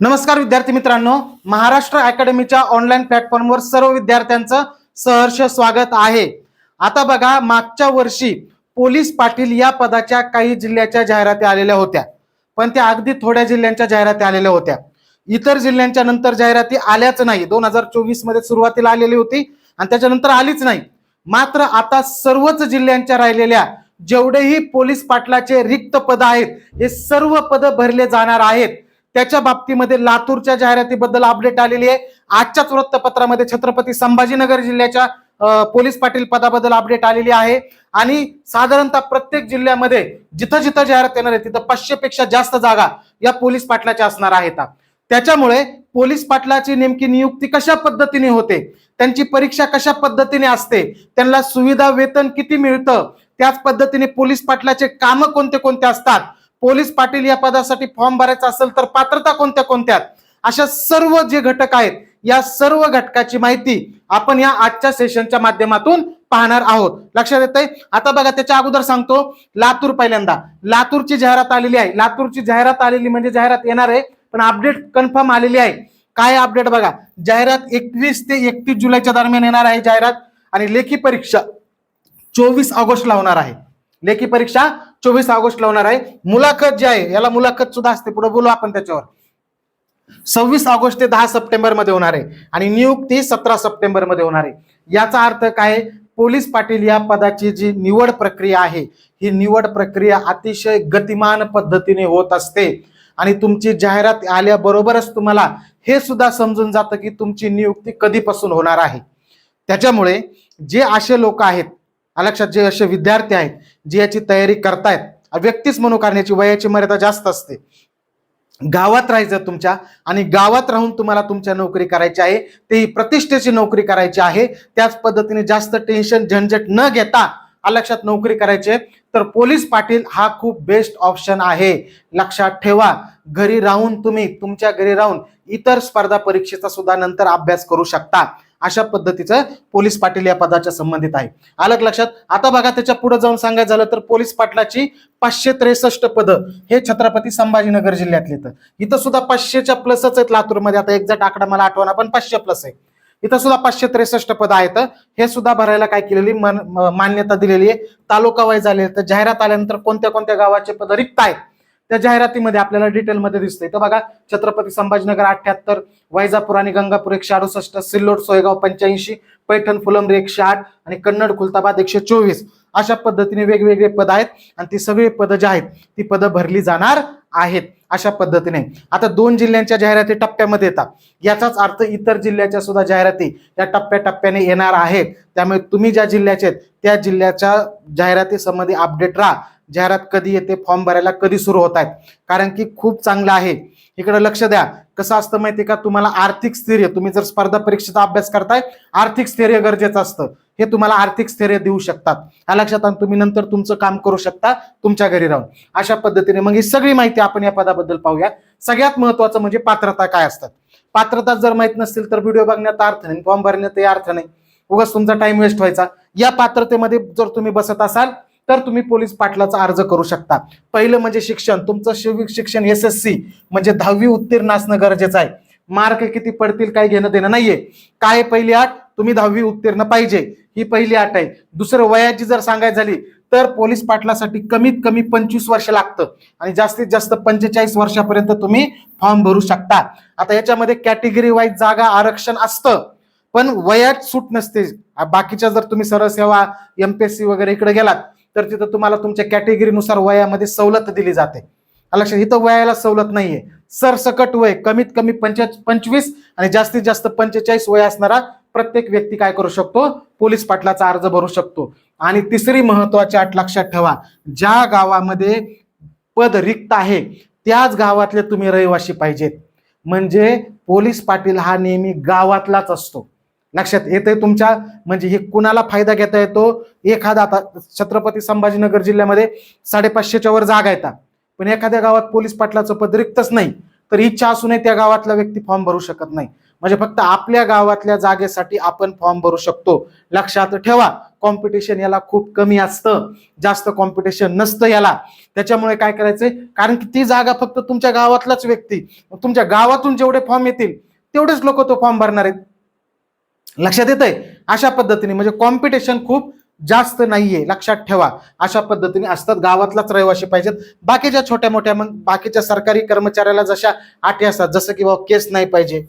नमस्कार विद्यार्थी मित्रांनो महाराष्ट्र अकॅडमीच्या ऑनलाईन प्लॅटफॉर्मवर सर्व विद्यार्थ्यांचं सहर्ष स्वागत आहे. आता बघा मागच्या वर्षी पोलीस पाटील या पदाच्या काही जिल्ह्याच्या जाहिराती आलेल्या होत्या. पण त्या अगदी थोड्या जिल्ह्यांच्या जाहिराती आलेल्या होत्या. इतर जिल्ह्यांच्या नंतर जाहिराती आल्याच नाही. दोन हजार चोवीसमध्ये सुरुवातीला आलेली होती आणि त्याच्यानंतर आलीच नाही. मात्र आता सर्वच जिल्ह्यांच्या राहिलेल्या जेवढेही पोलीस पाटलाचे रिक्त पद आहेत हे सर्व पद भरले जाणार आहेत. त्याच्या बाबतीमध्ये लातूरच्या जाहिरातीबद्दल अपडेट आलेली आहे. आजच्याच वृत्तपत्रामध्ये छत्रपती संभाजीनगर जिल्ह्याच्या पोलीस पाटील पदाबद्दल अपडेट आलेली आहे. आणि साधारणतः प्रत्येक जिल्ह्यामध्ये जिथं जिथं जाहिरात येणार आहे तिथं पाचशे पेक्षा जास्त जागा या पोलीस पाटलाच्या असणार आहेत. त्याच्यामुळे पोलीस पाटलाची नेमकी नियुक्ती कशा पद्धतीने होते त्यांची परीक्षा कशा पद्धतीने असते त्यांना सुविधा वेतन किती मिळतं त्याच पद्धतीने पोलीस पाटलाचे कामं कोणते कोणते असतात पोलीस पाटील या पदासाठी फॉर्म भरायचा असेल तर पात्रता कोणत्या कोणत्या अशा सर्व जे घटक आहेत या सर्व घटकाची माहिती आपण या आजच्या सेशनच्या माध्यमातून पाहणार आहोत. लक्षात येतंय? आता बघा त्याच्या अगोदर सांगतो लातूर पहिल्यांदा. लातूरची जाहिरात आलेली आहे. लातूरची जाहिरात आलेली म्हणजे जाहिरात येणार आहे पण अपडेट कन्फर्म आलेली आहे. काय अपडेट बघा? जाहिरात एकवीस ते एकतीस जुलैच्या दरम्यान येणार आहे जाहिरात आणि लेखी परीक्षा चोवीस ऑगस्टला होणार आहे. लेखी परीक्षा चोवीस ऑगस्टला होणार आहे. मुलाखत जी आहे याला मुलाखत सुद्धा असते. पुढे बोलू आपण त्याच्यावर. सव्वीस ऑगस्ट ते दहा सप्टेंबरमध्ये होणार आहे. आणि नियुक्ती सतरा सप्टेंबरमध्ये होणार आहे. याचा अर्थ काय? आहे? पोलीस पाटील या पदाची जी निवड प्रक्रिया आहे ही निवड प्रक्रिया अतिशय गतिमान पद्धतीने होत असते. आणि तुमची जाहिरात आल्याबरोबरच तुम्हाला हे सुद्धा समजून जातं की तुमची नियुक्ती कधीपासून होणार आहे. त्याच्यामुळे जे असे लोक आहेत अलक्षात जे असे विद्यार्थी आहेत जे याची तयारी करतायत व्यक्तीच म्हणू करण्याची वयाची मर्यादा जास्त असते. गावात राहायचं तुमच्या आणि गावात राहून तुम्हाला तुमच्या नोकरी करायची आहे तेही प्रतिष्ठेची नोकरी करायची आहे त्याच पद्धतीने जास्त टेन्शन झंझट न घेता लक्षात नोकरी करायची तर पोलीस पाटील हा खूप बेस्ट ऑप्शन आहे. लक्षात ठेवा घरी राहून तुम्ही तुमच्या घरी राहून इतर स्पर्धा परीक्षेचा सुद्धा नंतर अभ्यास करू शकता. अशा पद्धतीचं पोलीस पाटील या पदाच्या संबंधित आहे. अलग लक्षात आता बघा त्याच्या पुढे जाऊन सांगायचं झालं तर पोलीस पाटलाची पाचशे त्रेसष्ट पद हे छत्रपती संभाजीनगर जिल्ह्यातले तर इथं सुद्धा पाचशेच्या प्लसच आहेत लातूरमध्ये. आता एक्झॅक्ट आकडा मला आठवणा पण पाचशे प्लस आहे. इथं सुद्धा पाचशे त्रेसष्ट पद आहेत. हे सुद्धा भरायला काय केलेली मान्यता दिलेली आहे. तालुका वाईज आले तर जाहिरात आल्यानंतर कोणत्या कोणत्या गावाचे पद रिक्त आहेत? त्या जाहिरातीमध्ये आपल्याला डिटेलमध्ये दिसतंय. तर बघा छत्रपती संभाजीनगर अठ्याहत्तर वैजापूर आणि गंगापूर एकशे अडुसष्ट सिल्लोड सोयगाव पंच्याऐंशी पैठण फुलंब्री एकशे आठ आणि कन्नड खुलताबाद एकशे चोवीस अशा पद्धतीने वेगवेगळे पद आहेत आणि ती सगळी पदं जी आहेत ती पदं भरली जाणार आहेत अशा पद्धतीने. आता दोन जिल्ह्यांच्या जाहिराती टप्प्यामध्ये येतात. याचाच अर्थ इतर जिल्ह्याच्या सुद्धा जाहिराती या टप्प्याटप्प्याने येणार आहेत. त्यामुळे तुम्ही ज्या जिल्ह्याचे आहेत त्या जिल्ह्याच्या जाहिराती संबंधी अपडेट राहा. जाहिरात कधी येते फॉर्म भरायला कधी सुरू होत आहेत. कारण की खूप चांगलं आहे. इकडे लक्ष द्या. कसं असतं माहिती का? तुम्हाला आर्थिक स्थैर्य तुम्ही जर स्पर्धा परीक्षेचा अभ्यास करताय आर्थिक स्थैर्य गरजेचं असतं. हे तुम्हाला आर्थिक स्थैर्य देऊ शकतात. हा लक्षात आणून तुम्ही नंतर तुमचं काम करू शकता तुमच्या घरी राहून. अशा पद्धतीने मग ही सगळी माहिती आपण या पदाबद्दल पाहूया. सगळ्यात महत्वाचं म्हणजे पात्रता काय असतात? पात्रता जर माहीत नसतील तर व्हिडिओ बघण्यात अर्थ नाही फॉर्म भरण्यात अर्थ नाही. उगाच तुमचा टाइम वेस्ट व्हायचा. या पात्रतेमध्ये जर तुम्ही बसत असाल तर तुम्ही पोलीस पाटलाचा अर्ज करू शकता. पहिलं म्हणजे शिक्षण. तुमचं शिविक शिक्षण एस एस सी म्हणजे दहावी उत्तीर्ण असणं गरजेचं आहे. मार्क किती पडतील काय घेणं देणं नाहीये. काय पहिली आठ? तुम्ही दहावी उत्तीर्ण पाहिजे. ही पहिली आठ आहे. दुसरं वयाची जर सांगायची झाली तर पोलीस पाटलासाठी कमीत कमी पंचवीस वर्ष लागतं. आणि जास्तीत जास्त पंचेचाळीस वर्षापर्यंत तुम्ही फॉर्म भरू शकता. आता याच्यामध्ये कॅटेगरी वाईज जागा आरक्षण असतं. पण वयात सूट नसते. बाकीच्या जर तुम्ही सरळ सेवा एमपीएससी वगैरे इकडे गेलात तर तिथं तुम्हाला तुमच्या कॅटेगरीनुसार वयामध्ये सवलत दिली जाते. लक्षात इथं वयाला सवलत नाहीये. सरसकट वय कमीत कमी पंच पंचवीस आणि जास्तीत जास्त पंचेचाळीस वय असणारा प्रत्येक व्यक्ती काय करू शकतो? पोलीस पाटलाचा अर्ज भरू शकतो. आणि तिसरी महत्वाची अट लक्षात ठेवा. ज्या गावामध्ये पद रिक्त आहे त्याच गावातले तुम्ही रहिवासी पाहिजेत. म्हणजे पोलीस पाटील हा नेहमी गावातलाच असतो. लक्षात येते तुमच्या? म्हणजे हे कुणाला फायदा घेता येतो एखादा आता छत्रपती संभाजीनगर जिल्ह्यामध्ये साडेपाचशेच्या वर जागा येतात पण एखाद्या गावात पोलीस पाटलाचं पद रिक्तच नाही. तर इच्छा असूनही त्या गावातला व्यक्ती फॉर्म भरू शकत नाही. म्हणजे फक्त आपल्या गावातल्या जागेसाठी आपण फॉर्म भरू शकतो. लक्षात ठेवा कॉम्पिटिशन याला खूप कमी असतं. जास्त कॉम्पिटिशन नसतं याला. त्याच्यामुळे काय करायचंय? कारण की ती जागा फक्त तुमच्या गावातलाच व्यक्ती. तुमच्या गावातून जेवढे फॉर्म येतील तेवढेच लोक तो फॉर्म भरणार आहेत. लक्षात येत आहे अशा पद्धतीने म्हणजे कॉम्पिटिशन खूप जास्त नाहीये लक्षात ठेवा. अशा पद्धतीने असतात गावातलाच रहिवाशी पाहिजेत. बाकीच्या छोट्या मोठ्या मग बाकीच्या सरकारी कर्मचाऱ्याला जशा आठी असतात जसं की बाबा केस नाही पाहिजे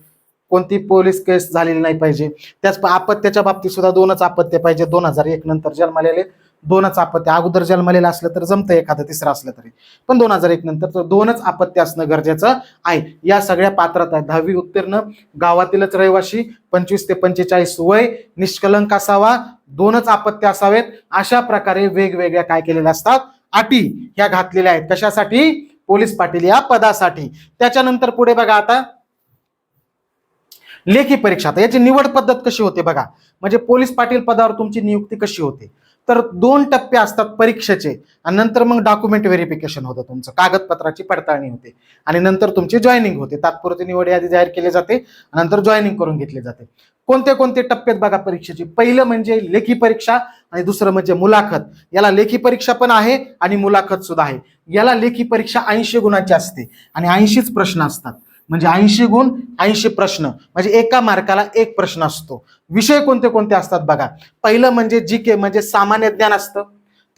कोणती पोलीस केस झालेली नाही पाहिजे त्याच आपत्याच्या बाबतीत सुद्धा दोनच आपत्य पाहिजे दोन हजार एक नंतर जन्मलेले. दोनच आपत्य. अगोदर जन्मलेलं असलं तर जमतं एखादं तिसरं असलं तरी. पण दोन हजार एक नंतर तर दोनच आपत्ती असणं गरजेचं आहे. या सगळ्या पात्रता आहे. दहावी उत्तीर्ण गावातीलच रहिवाशी पंचवीस ते पंचेचाळीस वय निष्कलंक असावा दोनच आपत्ती असावेत. अशा प्रकारे वेगवेगळ्या काय केलेल्या असतात? अटी ह्या घातलेल्या आहेत. कशासाठी? पोलीस पाटील या पदासाठी. त्याच्यानंतर पुढे बघा आता. लेखी परीक्षा. आता याची निवड पद्धत कशी होते बघा. म्हणजे पोलीस पाटील पदावर तुमची नियुक्ती कशी होते? तर दोन टप्पे असतात परीक्षेचे. आणि नंतर मग डॉक्युमेंट व्हेरिफिकेशन होतं तुमचं. कागदपत्राची पडताळणी होते. आणि नंतर तुमची जॉईनिंग होते. तात्पुरती निवड यादी जाहीर केली जाते नंतर जॉईनिंग करून घेतली जाते. कोणते कोणते टप्प्यात बघा परीक्षेची. पहिलं म्हणजे लेखी परीक्षा आणि दुसरं म्हणजे मुलाखत. याला लेखी परीक्षा पण आहे आणि मुलाखत सुद्धा आहे. याला लेखी परीक्षा ऐंशी गुणांची असते. आणि ऐंशीच प्रश्न असतात. म्हणजे ऐंशी गुण ऐंशी प्रश्न. म्हणजे एका मार्काला एक प्रश्न असतो. विषय कोणते कोणते असतात बघा. पहिलं म्हणजे जी के म्हणजे सामान्य ज्ञान असतं.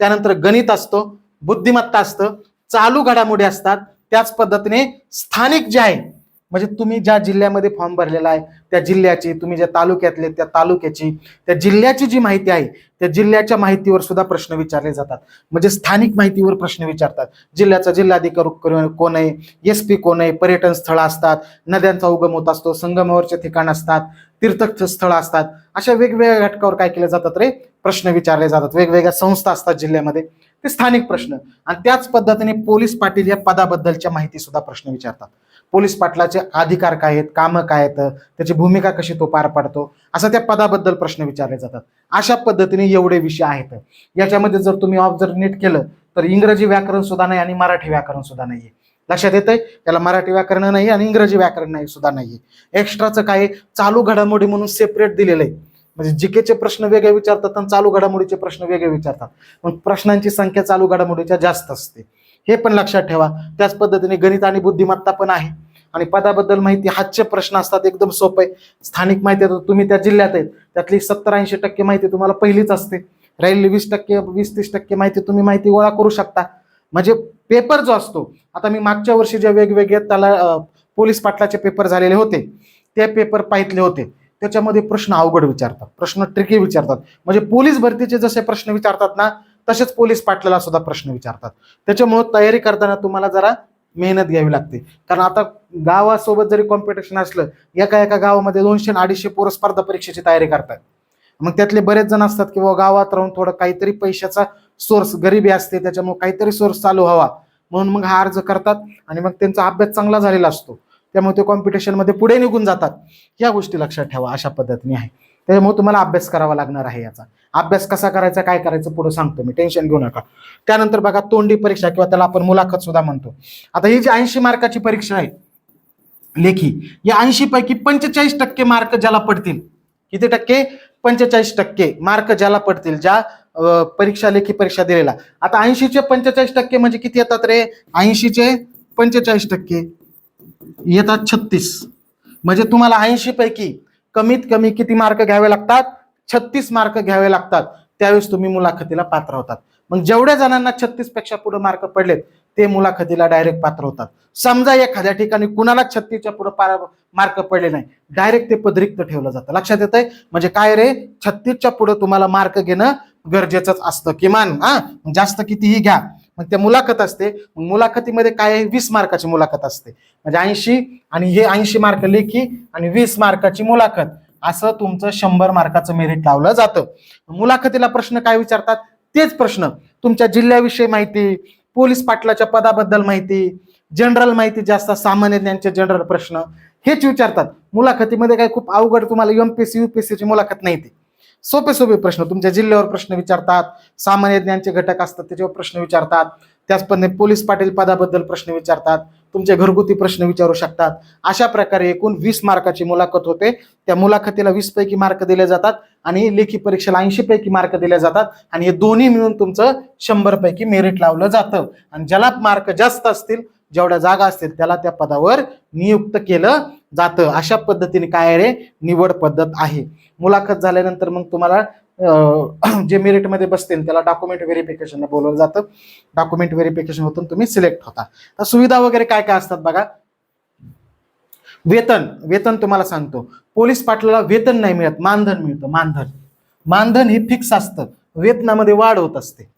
त्यानंतर गणित असतो बुद्धिमत्ता असतं चालू घडामोडी असतात. त्याच पद्धतीने स्थानिक जे आहे म्हणजे तुम्ही ज्या जिल्ह्यामध्ये फॉर्म भरलेला आहे त्या जिल्ह्याची तुम्ही ज्या तालुक्यातले त्या तालुक्याची त्या जिल्ह्याची जी माहिती आहे त्या जिल्ह्याच्या माहितीवर सुद्धा प्रश्न विचारले जातात. म्हणजे स्थानिक माहितीवर प्रश्न विचारतात. जिल्ह्याचा जिल्हाधिकारी कोण आहे? एस पी कोण आहे? पर्यटन स्थळं असतात नद्यांचा उगम होत असतो संगमावरचे ठिकाण असतात तीर्थस्थळं असतात. अशा वेगवेगळ्या घटकावर काय केले जातात रे? प्रश्न विचारले जातात. वेगवेगळ्या संस्था असतात जिल्ह्यामध्ये. ते स्थानिक प्रश्न. आणि त्याच पद्धतीने पोलीस पाटील या पदाबद्दलच्या माहिती सुद्धा प्रश्न विचारतात. पोलीस पाटलाचे अधिकार काय आहेत कामं काय आहेत त्याची भूमिका कशी तो पार पाडतो असं त्या पदाबद्दल प्रश्न विचारले जातात. अशा पद्धतीने एवढे विषय आहेत. याच्यामध्ये जर तुम्ही ऑफ जर नीट केलं तर इंग्रजी व्याकरण सुद्धा नाही आणि मराठी व्याकरण सुद्धा नाही लक्षात येतंय? त्याला मराठी व्याकरण नाही आणि इंग्रजी व्याकरण नाही सुद्धा नाही एक्स्ट्राचं काय आहे? चालू घडामोडी म्हणून सेपरेट दिलेलं आहे. म्हणजे जीकेचे प्रश्न वेगळे विचारतात आणि चालू घडामोडीचे प्रश्न वेगळे विचारतात. मग प्रश्नांची संख्या चालू घडामोडीच्या जास्त असते. हे पण लक्षात ठेवा. त्याच पद्धतीने गणित आणि बुद्धिमत्ता पण आहे. आणि पदाबद्दल माहिती हातचे प्रश्न असतात एकदम सोपे. स्थानिक माहिती आता तुम्ही त्या जिल्ह्यात आहेत. त्यातली सत्तर ऐंशी टक्के माहिती तुम्हाला पहिलीच असते. राहिलेली वीस टक्के वीस तीस टक्के माहिती तुम्ही माहिती गोळा करू शकता. म्हणजे पेपर जो असतो आता मी मागच्या वर्षी जे वेगवेगळे त्याला पोलीस पाटलाचे पेपर झालेले होते ते पेपर पाहितले होते. त्याच्यामध्ये प्रश्न अवघड विचारतात प्रश्न ट्रिकी विचारतात. म्हणजे पोलीस भरतीचे जसे प्रश्न विचारतात ना तसेच पोलीस पाटलाला सुद्धा प्रश्न विचारतात. त्याच्यामुळे तयारी करताना तुम्हाला जरा मेहनत घ्यावी लागते. कारण आता गावासोबत जरी कॉम्पिटिशन असलं एका एका गावामध्ये दोनशे अडीचशे पोरं स्पर्धा परीक्षेची तयारी करतात. मग त्यातले बरेच जण असतात की बाबा गावात राहून थोडं काहीतरी पैशाचा सोर्स गरिबी असते त्याच्यामुळे काहीतरी सोर्स चालू हवा म्हणून मग हा अर्ज करतात आणि मग त्यांचा अभ्यास चांगला झालेला असतो. त्यामुळे ते कॉम्पिटिशनमध्ये पुढे निघून जातात. या गोष्टी लक्षात ठेवा अशा पद्धतीने आहे. त्याच्यामुळे तुम्हाला अभ्यास करावा लागणार आहे याचा. अभ्यास कसा करायचा काय करायचं पुढे सांगतो मी. टेन्शन घेऊ नका. त्यानंतर बघा तोंडी परीक्षा किंवा त्याला आपण मुलाखत सुद्धा म्हणतो. आता ही जी ऐंशी मार्काची परीक्षा आहे लेखी या ऐंशी पैकी पंचेचाळीस टक्के मार्क ज्याला पडतील किती टक्के? पंचेचाळीस टक्के मार्क ज्याला पडतील ज्या परीक्षा लेखी परीक्षा दिलेला आता ऐंशीचे पंचेचाळीस टक्के म्हणजे किती येतात रे? ऐंशीचे पंचेचाळीस टक्के. येतात छत्तीस. म्हणजे तुम्हाला ऐंशी पैकी कमीत कमी किती मार्क घ्यावे लागतात? छत्तीस मार्क घ्यावे लागतात. त्यावेळेस तुम्ही मुलाखतीला पात्र होतात. मग जेवढ्या जणांना छत्तीसपेक्षा पुढे मार्क पडलेत ते मुलाखतीला डायरेक्ट पात्र होतात. समजा एखाद्या ठिकाणी कुणाला छत्तीसच्या पुढे मार्क पडले नाही डायरेक्ट ते पदरिक्त ठेवलं जातं. लक्षात येत आहे म्हणजे काय रे? छत्तीसच्या पुढे तुम्हाला मार्क घेणं गरजेचंच असतं. किमान हा? जास्त कितीही घ्या. मग त्या मुलाखत असते. मग मुलाखतीमध्ये काय आहे? वीस मार्काची मुलाखत असते. म्हणजे ऐंशी आणि हे ऐंशी मार्क लेखी आणि वीस मार्काची मुलाखत. असं तुमचं शंभर मार्काचं मेरिट लावलं जातं. मुलाखतीला प्रश्न काय विचारतात? तेच प्रश्न. तुमच्या जिल्ह्याविषयी माहिती पोलीस पाटलाच्या पदाबद्दल माहिती जनरल माहिती जास्त सामान्य ज्ञानचे जनरल प्रश्न हेच विचारतात. मुलाखतीमध्ये काय खूप अवघड तुम्हाला एमपीएससी युपीएससीची मुलाखत नाही ती. सोपे सोपे प्रश्न तुमच्या जिल्ह्यावर प्रश्न विचारतात सामान्य ज्ञानचे घटक असतात त्याच्यावर प्रश्न विचारतात त्याचप्रमाणे पोलीस पाटील पदाबद्दल प्रश्न विचारतात तुमचे घरगुती प्रश्न विचारू शकतात. अशा प्रकारे एकूण वीस मार्काची मुलाखत होते. त्या मुलाखतीला वीस पैकी मार्क दिले जातात आणि लेखी परीक्षेला ऐंशी पैकी मार्क दिले जातात आणि हे दोन्ही मिळून तुमचं शंभर पैकी मेरिट लावलं जातं. आणि ज्याला मार्क जास्त असतील जेवढ्या जागा असतील त्याला त्या पदावर नियुक्त केलं जातं. अशा पद्धतीने काय रे? निवड पद्धत आहे. मुलाखत झाल्यानंतर मग तुम्हाला जे मेरिटमध्ये बसतील त्याला डॉक्युमेंट व्हेरिफिकेशनला बोलवलं जातं. डॉक्युमेंट व्हेरिफिकेशन होतून तुम्ही सिलेक्ट होता. तर सुविधा वगैरे काय काय असतात बघा? वेतन. वेतन तुम्हाला सांगतो. पोलीस पाटलाला वेतन नाही मिळत मानधन मिळतं. मानधन. मानधन हे फिक्स असतं. वेतनामध्ये वाढ होत असते.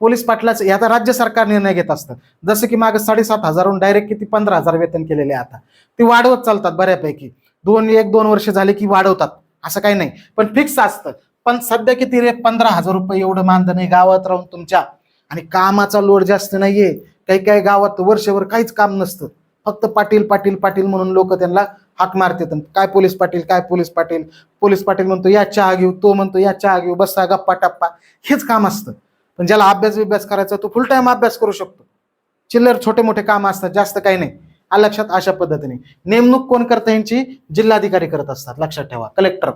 पोलीस पाटलाचं याचा आता राज्य सरकार निर्णय घेत असतं. जसं की मागे साडेसात हजारहून डायरेक्ट किती पंधरा हजार वेतन केलेले आहे आता. ते वाढवत चालतात बऱ्यापैकी. दोन एक दोन वर्ष झाले की वाढवतात. असं काही नाही. पण फिक्स असतं. पण सध्या किती रे? पंधरा हजार रुपये एवढं मानधन आहे गावात राहून तुमच्या. आणि कामाचा लोड जास्त नाहीये. काही काही गावात वर्षभर काहीच काम नसतं. फक्त पाटील पाटील पाटील म्हणून लोक त्यांना हाक मारतात. काय पोलीस पाटील काय पोलीस पाटील? पोलीस पाटील म्हणतो या चहा घेऊ. तो म्हणतो या चहा घेऊ. बसा गप्पा टप्पा. हेच काम असतं. पण ज्याला अभ्यास बिभ्यास करायचा तो फुल टाइम अभ्यास करू शकतो. चिल्लर छोटे मोठे काम असतात जास्त काही नाही. आ लक्षात अशा पद्धतीने. नेमणूक कोण करतं यांची? जिल्हाधिकारी करत असतात लक्षात ठेवा. कलेक्टर.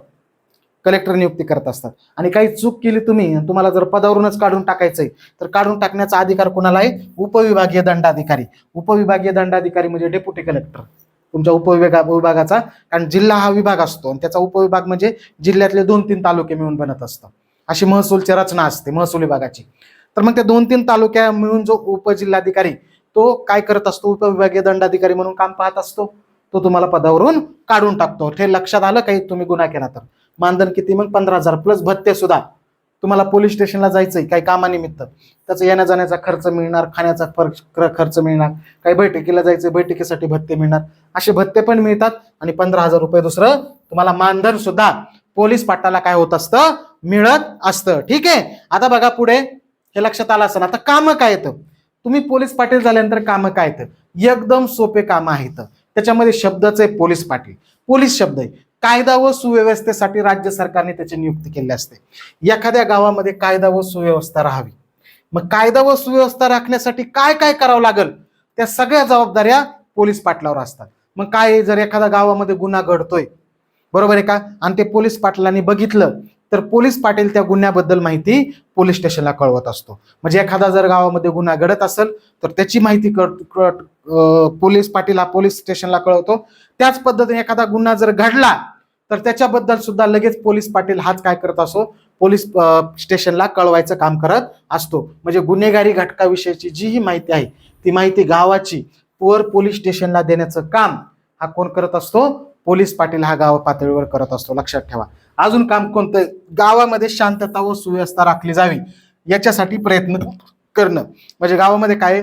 कलेक्टर नियुक्ती करत असतात. आणि काही चूक केली तुम्ही तुम्हाला जर पदावरूनच काढून टाकायचंय तर काढून टाकण्याचा अधिकार कोणाला आहे उपविभागीय दंडाधिकारी. उपविभागीय दंडाधिकारी म्हणजे डेप्युटी कलेक्टर तुमच्या उपविभागा विभागाचा कारण जिल्हा हा विभाग असतो आणि त्याचा उपविभाग म्हणजे जिल्ह्यातले दोन तीन तालुके मिळून बनत असतं अशी महसूलची रचना असते महसूल विभागाची. तर मग त्या दोन तीन तालुक्या मिळून जो उपजिल्हाधिकारी तो काय करत असतो? उपविभागीय दंडाधिकारी म्हणून काम पाहत असतो. तो तुम्हाला पदावरून काढून टाकतो. हे लक्षात आलं काही तुम्ही गुन्हा केला तर? मानधन किती? मग पंधरा हजार प्लस भत्ते सुद्धा. तुम्हाला पोलीस स्टेशनला जायचंय काही कामानिमित्त. त्याचा येण्या जाण्याचा खर्च मिळणार खाण्याचा खर- खर्च मिळणार. काही बैठकीला जायचं बैठकीसाठी भत्ते मिळणार. असे भत्ते पण मिळतात आणि पंधरा हजार रुपये दुसरं तुम्हाला मानधन सुद्धा पोलीस पाटाला काय होत असतं? मिळत असतं. ठीक आहे? आता बघा पुढे. हे लक्षात आलं असेल. आता कामं काय येतं तुम्ही पोलीस पाटील झाल्यानंतर कामं काय येतं एकदम सोपे कामं आहेत. त्याच्यामध्ये शब्दच आहे पोलीस पाटील. पोलीस शब्द आहे. कायदा व सुव्यवस्थेसाठी राज्य सरकारने त्याची नियुक्ती केली असते. एखाद्या गावामध्ये कायदा व सुव्यवस्था राहावी. मग कायदा व सुव्यवस्था राखण्यासाठी काय काय करावं लागेल? त्या सगळ्या जबाबदाऱ्या पोलीस पाटलावर असतात. मग काय जर एखाद्या गावामध्ये गुन्हा घडतोय. बरोबर आहे का? आणि ते पोलीस पाटलांनी बघितलं. तर पोलीस पाटील त्या गुन्ह्याबद्दल माहिती पोलीस स्टेशनला कळवत असतो. म्हणजे एखादा जर गावामध्ये गुन्हा घडत असेल तर त्याची माहिती पोलीस पाटील हा पोलीस स्टेशनला कळवतो. त्याच पद्धतीने एखादा गुन्हा जर घडला तर त्याच्याबद्दल सुद्धा लगेच पोलीस पाटील हाच काय करत असो पोलीस स्टेशनला कळवायचं काम करत असतो. म्हणजे गुन्हेगारी घटकाविषयीची जी ही माहिती आहे ती माहिती गावाची पुअर पोलीस स्टेशनला देण्याचं काम हा कोण करत असतो? पोलीस पाटील हा गाव पातळीवर करत असतो. लक्षात ठेवा. अजून काम कोणतं? गावामध्ये शांतता व सुव्यवस्था राखली जावी याच्यासाठी प्रयत्न करणं. म्हणजे गावामध्ये काय?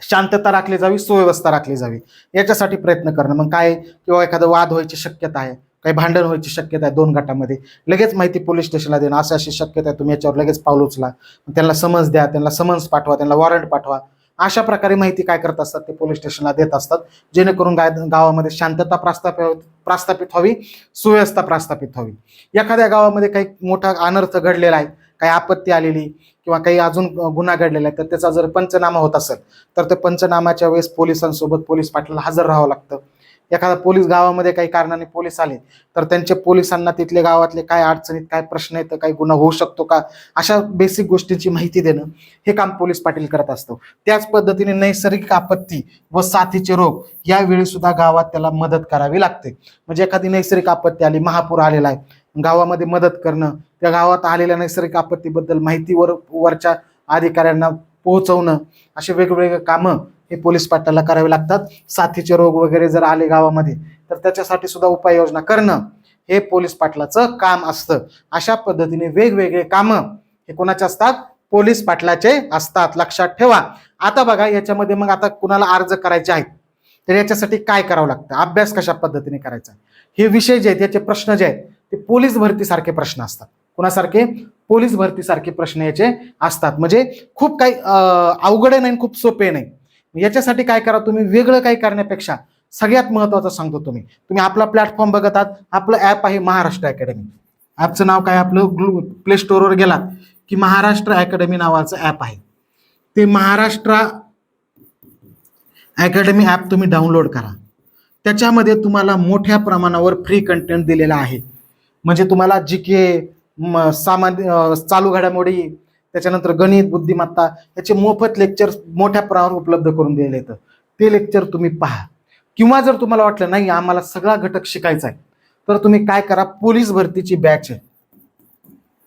शांतता राखली जावी सुव्यवस्था राखली जावी. याच्यासाठी प्रयत्न करणं. मग काय? किंवा एखादं वाद व्हायची शक्यता आहे काही भांडण व्हायची शक्यता आहे दोन गटामध्ये लगेच माहिती पोलीस स्टेशनला देणं. असं अशी शक्यता आहे तुम्ही याच्यावर लगेच पाऊल उचला. त्यांना समज द्या त्यांना समन्स पाठवा त्यांना वॉरंट पाठवा. अशा प्रकारे माहिती काय करत असतात ते पोलीस स्टेशनला देत असतात. जेणेकरून गाय गावामध्ये शांतता प्रस्थापित प्रस्थापित व्हावी सुव्यवस्था प्रस्थापित व्हावी. एखाद्या गावामध्ये काही मोठा अनर्थ घडलेला आहे काही आपत्ती आलेली किंवा काही अजून गुन्हा घडलेला आहे तर त्याचा जर पंचनामा होत असेल तर त्या पंचनामाच्या वेळेस पोलिसांसोबत पोलीस पाटलाला हजर राहावं लागतं. एखादा पोलीस गावामध्ये काही कारणाने पोलीस आले तर त्यांचे पोलिसांना तिथले गावातले काय अडचणीत काय प्रश्न येतं काही गुन्हा होऊ शकतो का? अशा बेसिक गोष्टींची माहिती देणं हे काम पोलीस पाटील करत असतो. त्याच पद्धतीने नैसर्गिक आपत्ती व साथीचे रोग यावेळी सुद्धा गावात त्याला मदत करावी लागते. म्हणजे एखादी नैसर्गिक आपत्ती आली महापूर आलेला आहे गावामध्ये मदत करणं त्या गावात आलेल्या नैसर्गिक आपत्तीबद्दल माहितीवर वरच्या अधिकाऱ्यांना पोहोचवणं असे वेगवेगळे कामं हे पोलीस पाटलाला करावे लागतात. साथीचे रोग वगैरे जर आले गावामध्ये तर त्याच्यासाठी सुद्धा उपाययोजना करणं हे पोलीस पाटलाचं काम असतं. अशा पद्धतीने वेगवेगळे कामं हे कोणाचे असतात? पोलीस पाटलाचे असतात. लक्षात ठेवा. आता बघा याच्यामध्ये मग आता कुणाला अर्ज करायचे आहेत? तर याच्यासाठी काय करावं लागतं? अभ्यास कशा पद्धतीने करायचा? हे विषय जे आहेत याचे प्रश्न जे आहेत ते पोलीस भरतीसारखे प्रश्न असतात. कुणासारखे? पोलीस भरतीसारखे प्रश्न याचे असतात. म्हणजे खूप काही अवघड नाही आणि खूप सोपे नाही. याच्यासाठी काय करा तुम्ही? वेगळं काही करण्यापेक्षा सगळ्यात महत्वाचं सांगतो तुम्ही. तुम्ही आपला प्लॅटफॉर्म बघत आहात आपलं ॲप आहे महाराष्ट्र अकॅडमी ॲपचं नाव काय? आपलं प्ले स्टोअरवर गेलात की महाराष्ट्र अकॅडमी नावाचं ॲप आहे. ते महाराष्ट्र अकॅडमी ॲप तुम्ही डाउनलोड करा. त्याच्यामध्ये तुम्हाला मोठ्या प्रमाणावर फ्री कंटेंट दिलेला आहे. म्हणजे तुम्हाला जी के सामान्य चालू घडामोडी त्याच्यानंतर गणित बुद्धिमत्ता याचे मोफत लेक्चर मोठ्या प्रमाणावर उपलब्ध करून दिले येतं ते लेक्चर तुम्ही पहा. किंवा जर तुम्हाला वाटलं नाही आम्हाला सगळा घटक शिकायचा आहे तर तुम्ही काय करा? पोलीस भरतीची बॅच आहे.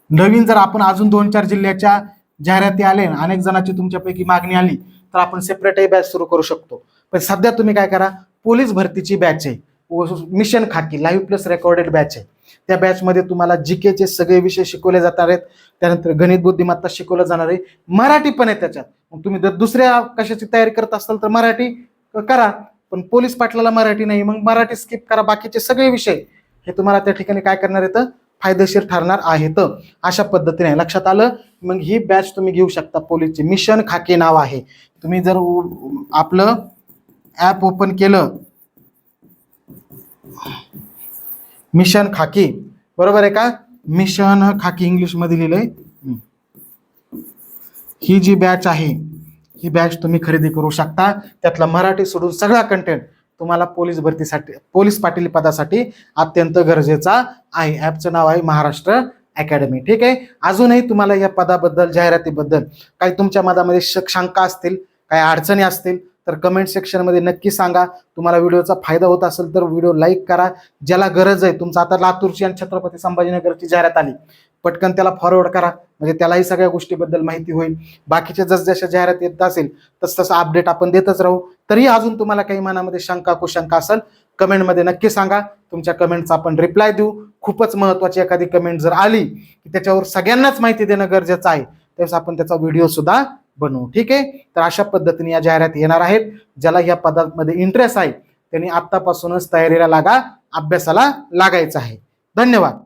नवीन जर आपण अजून दोन चार जिल्ह्याच्या जाहिराती आले अनेक जणांची तुमच्यापैकी मागणी आली तर आपण सेपरेटही बॅच सुरू करू शकतो. पण सध्या तुम्ही काय करा? पोलीस भरतीची बॅच आहे. व mission Khaki live plus recorded batch आहे. त्या बॅचमध्ये तुम्हाला जी केचे सगळे विषय शिकवले जाणार आहेत. त्यानंतर गणित बुद्धिमत्ता शिकवलं जाणार आहे. मराठी पण आहे त्याच्यात. मग तुम्ही जर दुसऱ्या कशाची तयारी करत असाल तर मराठी करा. पण पोलीस पाटलाला मराठी नाही. मग मराठी स्किप करा. बाकीचे सगळे विषय हे तुम्हाला त्या ठिकाणी काय करणार येतं फायदेशीर ठरणार आहेत. अशा पद्धतीने लक्षात आलं. मग ही बॅच तुम्ही घेऊ शकता. पोलीसचे मिशन खाके नाव आहे. तुम्ही जर आपलं ॲप ओपन केलं मिशन खाकी. बरोबर आहे का? मिशन खाकी इंग्लिशमध्ये लिहिलंय. ही जी बॅच आहे ही बॅच तुम्ही खरेदी करू शकता. त्यातला मराठी सोडून सगळा कंटेंट तुम्हाला पोलीस भरतीसाठी पोलीस पाटील पदासाठी अत्यंत गरजेचा आहे. ॲपचं नाव आहे महाराष्ट्र अकॅडमी ठीक आहे? अजूनही तुम्हाला या पदाबद्दल जाहिरातीबद्दल काही तुमच्या मनामध्ये शंका असतील काही अडचणी असतील तर कमेंट सेक्शनमध्ये नक्की सांगा. तुम्हाला व्हिडिओचा फायदा होत असेल तर व्हिडिओ लाईक करा. ज्याला गरज आहे तुमचं आता लातूरची आणि छत्रपती संभाजीनगरची जाहिरात आली. पटकन त्याला फॉरवर्ड करा. म्हणजे त्यालाही सगळ्या गोष्टीबद्दल माहिती होईल. बाकीच्या जसजशा जाहिरात येत असेल तस तसं अपडेट आपण देतच राहू. तरी अजून तुम्हाला काही मनामध्ये शंका कुशंका असेल कमेंटमध्ये नक्की सांगा. तुमच्या कमेंटचा आपण रिप्लाय देऊ. खूपच महत्वाची एखादी कमेंट जर आली की त्याच्यावर सगळ्यांनाच माहिती देणं गरजेचं आहे. त्यावेळेस आपण त्याचा व्हिडिओ सुद्धा बनवू. ठीक आहे? तर अशा पद्धतीने या जाहिराती येणार आहेत. ज्याला या पदामध्ये इंटरेस्ट आहे त्यांनी आत्तापासूनच तयारीला लागा अभ्यासाला लागायचं आहे. धन्यवाद.